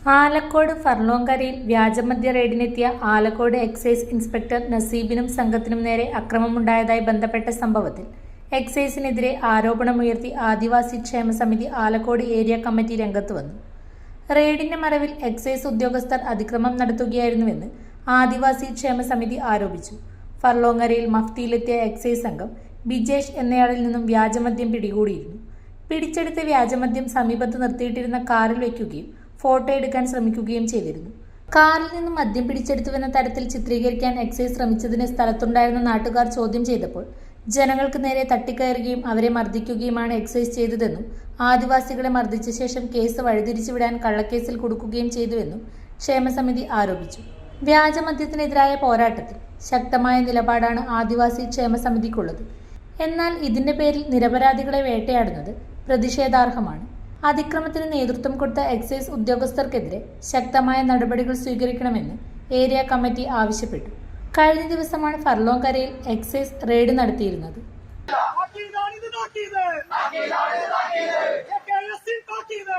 ആലക്കോട് ഫർലോങ്കരയിൽ വ്യാജമദ്യ റെയ്ഡിനെത്തിയ ആലക്കോട് എക്സൈസ് ഇൻസ്പെക്ടർ നസീബിനും സംഘത്തിനും നേരെ അക്രമമുണ്ടായതായി ബന്ധപ്പെട്ട സംഭവത്തിൽ എക്സൈസിനെതിരെ ആരോപണമുയർത്തി ആദിവാസി ക്ഷേമ സമിതി ആലക്കോട് ഏരിയ കമ്മിറ്റി രംഗത്ത് വന്നു. റെയ്ഡിന്റെ മറവിൽ എക്സൈസ് ഉദ്യോഗസ്ഥർ അതിക്രമം നടത്തുകയായിരുന്നുവെന്ന് ആദിവാസി ക്ഷേമ സമിതി ആരോപിച്ചു. ഫർലോങ്ങരയിൽ മഫ്തിയിലെത്തിയ എക്സൈസ് സംഘം ബിജേഷ് എന്നയാളിൽ നിന്നും വ്യാജമദ്യം പിടികൂടിയിരുന്നു. പിടിച്ചെടുത്ത വ്യാജമദ്യം സമീപത്ത് നിർത്തിയിട്ടിരുന്ന കാറിൽ വയ്ക്കുകയും ഫോട്ടോ എടുക്കാൻ ശ്രമിക്കുകയും ചെയ്തിരുന്നു. കാറിൽ നിന്ന് മദ്യം പിടിച്ചെടുത്തുവെന്ന തരത്തിൽ ചിത്രീകരിക്കാൻ എക്സൈസ് ശ്രമിച്ചതിന് സ്ഥലത്തുണ്ടായിരുന്ന നാട്ടുകാർ ചോദ്യം ചെയ്തപ്പോൾ ജനങ്ങൾക്ക് നേരെ തട്ടിക്കയറുകയും അവരെ മർദ്ദിക്കുകയുമാണ് എക്സൈസ് ചെയ്തതെന്നും ആദിവാസികളെ മർദ്ദിച്ച ശേഷം കേസ് വഴിതിരിച്ചുവിടാൻ കള്ളക്കേസിൽ കൊടുക്കുകയും ചെയ്തുവെന്നും ക്ഷേമസമിതി ആരോപിച്ചു. വ്യാജമദ്യത്തിനെതിരായ പോരാട്ടത്തിൽ ശക്തമായ നിലപാടാണ് ആദിവാസി ക്ഷേമസമിതിക്കുള്ളത്. എന്നാൽ ഇതിന്റെ പേരിൽ നിരപരാധികളെ വേട്ടയാടുന്നത് പ്രതിഷേധാർഹമാണ്. അതിക്രമത്തിന് നേതൃത്വം കൊടുത്ത എക്സൈസ് ഉദ്യോഗസ്ഥർക്കെതിരെ ശക്തമായ നടപടികൾ സ്വീകരിക്കണമെന്ന് ഏരിയ കമ്മിറ്റി ആവശ്യപ്പെട്ടു. കഴിഞ്ഞ ദിവസമാണ് ഫർലോങ്കരയിൽ എക്സൈസ് റെയ്ഡ് നടത്തിയിരുന്നത്. താക്കീത്.